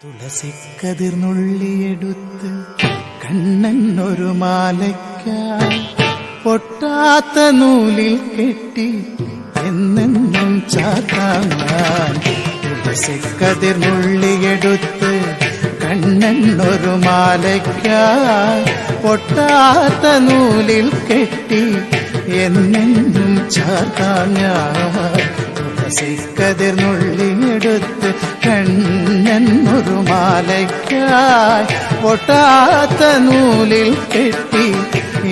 തുളസിക്കതിർന്നുള്ളിയെടുത്ത് കണ്ണൻ ഒരു മാലയ്ക്കായി പൊട്ടാത്ത നൂലിൽ കെട്ടി എന്നെന്നും ചാത്താങ്ങാൻ തുളസിക്കതിർന്നുള്ളിയെടുത്ത് കണ്ണൻ ഒരു മാലയ്ക്കായി പൊട്ടാത്ത നൂലിൽ കെട്ടി എന്നെന്നും ചാത്താൻ തുളസിക്കതിർന്നുള്ളിയെടുത്ത് കണ്ണൻ ഒരു മാലയ്ക്കായി പൊട്ടാത്ത നൂലിൽ കെട്ടി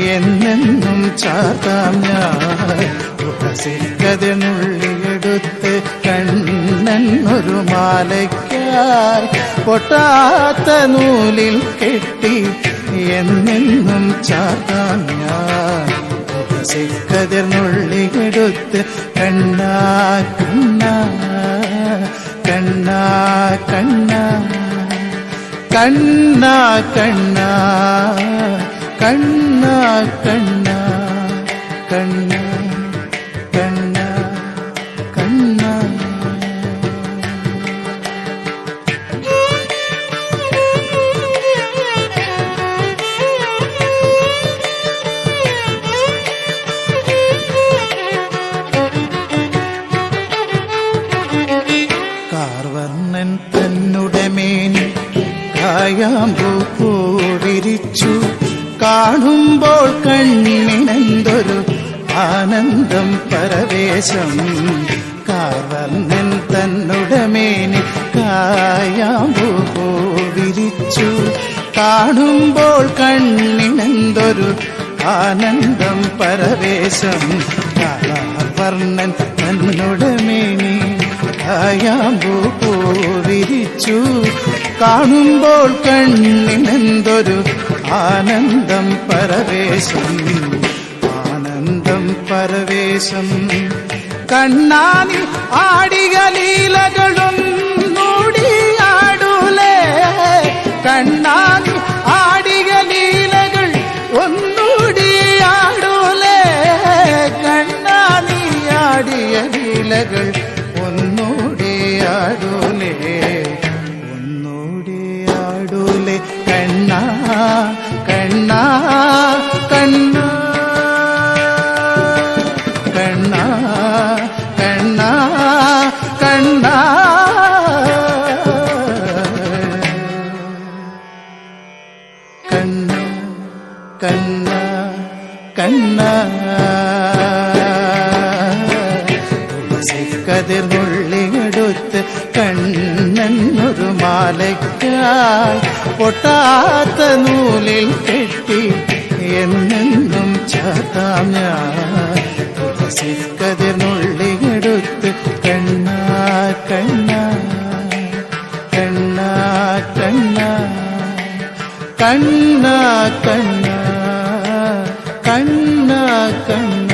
എന്നെന്നും ചാത്താം ഞാൻ തുളസിക്കതിർന്നുള്ളിയെടുത്ത് കണ്ണൻ ഒരു പൊട്ടാത്ത നൂലിൽ കെട്ടി എന്നെന്നും ചാത്താം ഞാൻ സിക്കതിർന്നുള്ളിയെടുത്ത് കണ്ണ കണ്ണ കണ്ണ കണ്ണ കണ്ണ കണ്ണ കണ്ണ കണ്ണ കണ്ണ കണ്ണ കായാമ്പൂ പൂവിരിച്ചു കാണുമ്പോൾ കണ്ണിനെന്തൊരു ആനന്ദം പരവേശം. കാർവർണൻ തന്നുടമേനി മേനി കായാമ്പൂ പൂവിരിച്ചു കാണുമ്പോൾ കണ്ണിനെന്തൊരു ആനന്ദം പരവേശം. കാർവർണൻ തന്നുടെ മേനി കായാമ്പൂ പൂവിരിച്ചു. കാണുമ്പോൾ കണ്ണിനെന്തൊരു ആനന്ദം പരവേശം. ആനന്ദം പരവേശം. കണ്ണാനി ആടിക കണ്ണ കണ്ണ കണ്ണ കണ്ണ കണ്ണ. കണ്ണ കണ്ണ കണ്ണ. കതിർ കതിർന്നുള്ളിയെടുത്ത് കണ്ണൻ എന്നൊരു മാലയ്ക്കായി പൊട്ടാത്ത നൂലിൽ കെട്ടി എന്നെന്നും ചാത്താം ഞാൻ. തുളസിക്കതിനുള്ളിയെടുത്ത് കണ്ണാ കണ്ണാ കണ്ണാ കണ്ണാ കണ്ണാ കണ്ണാ കണ്ണാ കണ്ണ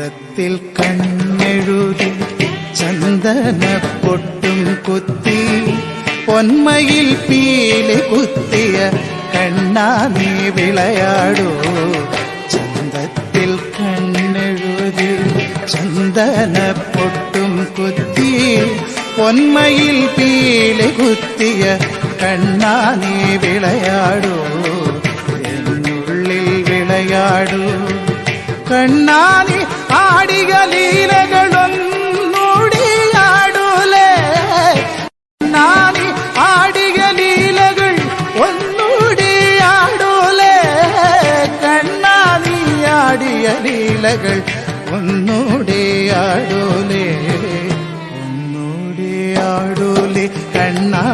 மோதிரத்தில் கண்ணெழுதி சந்தன பொட்டும் குத்தி பொன்மையில் பீலி குத்திய கண்ணானே விளையாடோ. சந்தத்தில் கண்ணெழுதி சந்தன பொட்டும் குத்தி பொன்மையில் பீலி குத்திய கண்ணானே விளையாடோ. என்னுள்ளில் விளையாடோ. கண்ணானே ಆಡಿಗ ಲೀಲಗಳೊನ್ನೋಡಿ ಆಡುಲೆ ನಾನಿ ಆಡಿಗ ಲೀಲಗಳು ಒನ್ನೂಡಿ ಆಡುಲೆ ಕಣ್ಣಾನಿ ಆಡಿಯ ಲೀಲಗಳು ഒന്നൂടെ ആടൂലേ ഒന്നൂടെ ആടൂലേ കണ്ണാ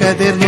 கதிர்